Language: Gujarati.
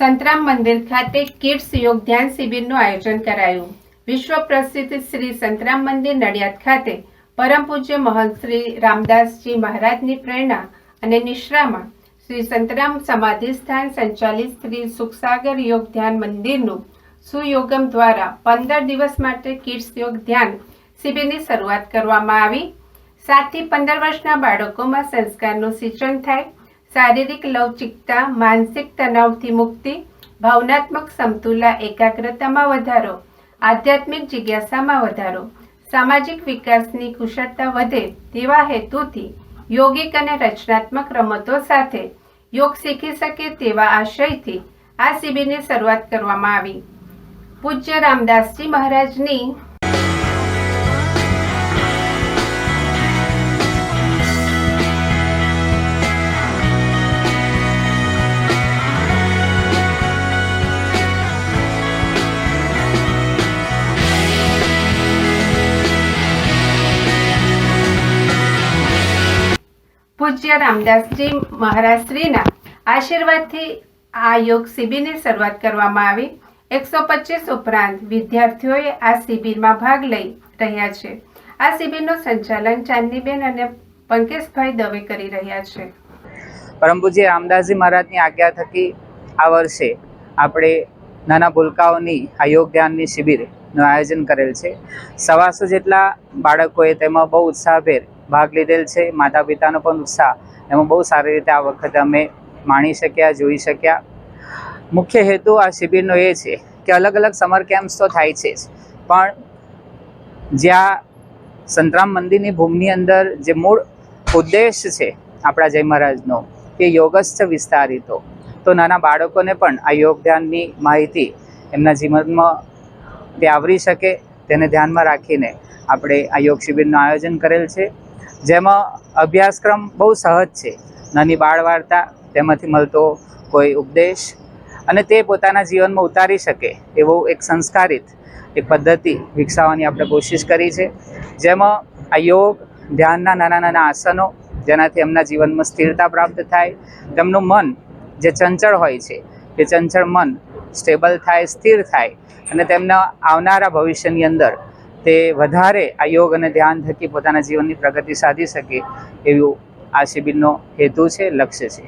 સંતરામ મંદિર ખાતે કિડ્સ યોગ ધ્યાન શિબિરનું આયોજન કરાયું. વિશ્વ પ્રસિદ્ધ શ્રી સંતરામ મંદિર નડિયાદ ખાતે પરમ પૂજ્ય મહંત શ્રી રામદાસજી મહારાજની પ્રેરણા અને નિશ્રામાં શ્રી સંતરામ સમાધિ સ્થાન સંચાલિત શ્રી સુખસાગર યોગ ધ્યાન મંદિરનું સુયોગમ દ્વારા પંદર દિવસ માટે કિડ્સ યોગ ધ્યાન શિબિરની શરૂઆત કરવામાં આવી. સાતથી પંદર વર્ષના બાળકોમાં સંસ્કારનું સિંચન થાય. શારીરિક લવચિકતા, માનસિક તણાવથી મુક્તિ, ભાવનાત્મક સમતુલા, એકાગ્રતામાં વધારો, આધ્યાત્મિક જિજ્ઞાસામાં વધારો, સામાજિક વિકાસની કુશળતા વધે તેવા હેતુથી યોગિક અને રચનાત્મક રમતો સાથે યોગ શીખી શકે તેવા આશયથી આ શિબિરની શરૂઆત કરવામાં આવી. પૂજ્ય રામદાસજી મહારાજની પૂજ્ય રામદાસજી મહારાજ શ્રીના આશીર્વાદથી આ યોગ શિબિરની શરૂઆત કરવામાં આવી. એકસો પચીસ ઉપરાંત વિદ્યાર્થીઓએ આ શિબિરમાં ભાગ લઈ રહ્યા છે. આ શિબિરનું સંચાલન ચાંદનીબેન અને પંકેશભાઈ દવે કરી રહ્યા છે. પરમ પૂજ્ય રામદાસજી મહારાજની આજ્ઞા થકી આ વર્ષે આપણે નાના ભૂલકાઓની આ યોગ ધ્યાનની શિબિરનું આયોજન કરેલ છે. સવાસો જેટલા બાળકોએ તેમાં બહુ ઉત્સાહભેર ભાગ લીધેલ છે. માતા પિતાનો પણ ઉત્સાહ. એમાં બહુ સારી રીતે આ વખતે અમે માણી શક્યા, જોઈ શક્યા. મુખ્ય હેતુ આ શિબિરનો એ છે કે અલગ અલગ સમર કેમ્પ્સ તો થાય છે જ. પણ જ્યાં સંતરામ મંદિરની ભૂમિની અંદર જે મૂળ ઉદ્દેશ છે આપણા જય મહારાજનો કે યોગસ્થ વિસ્તારિતો, તો નાના બાળકોને પણ આ યોગ ધ્યાનની માહિતી એમના જીવનમાં તે આવરી શકે. તેને ધ્યાનમાં રાખીને આપણે આ યોગ શિબિરનું આયોજન કરેલ છે. જેમાં અભ્યાસક્રમ બહુ સહજ છે. નાની બાળ વાર્તા તેમાંથી મળતો કોઈ ઉપદેશ અને તે પોતાના જીવનમાં ઉતારી શકે એવો એક સંસ્કારિત એક પદ્ધતિ વિકસાવવાની આપણે કોશિશ કરી છે. જેમાં આ યોગ ધ્યાનના નાના નાના આસનો જેનાથી એમના જીવનમાં સ્થિરતા પ્રાપ્ત થાય, તેમનું મન જે ચંચળ હોય છે તે ચંચળ મન સ્ટેબલ થાય, સ્થિર થાય અને તેમના આવનારા ભવિષ્યની અંદર તે વધારે આ યોગ અને ધ્યાન થકી પોતાના જીવનની પ્રગતિ સાધી શકે એવું આ શિબિરનો હેતુ છે, લક્ષ્ય છે.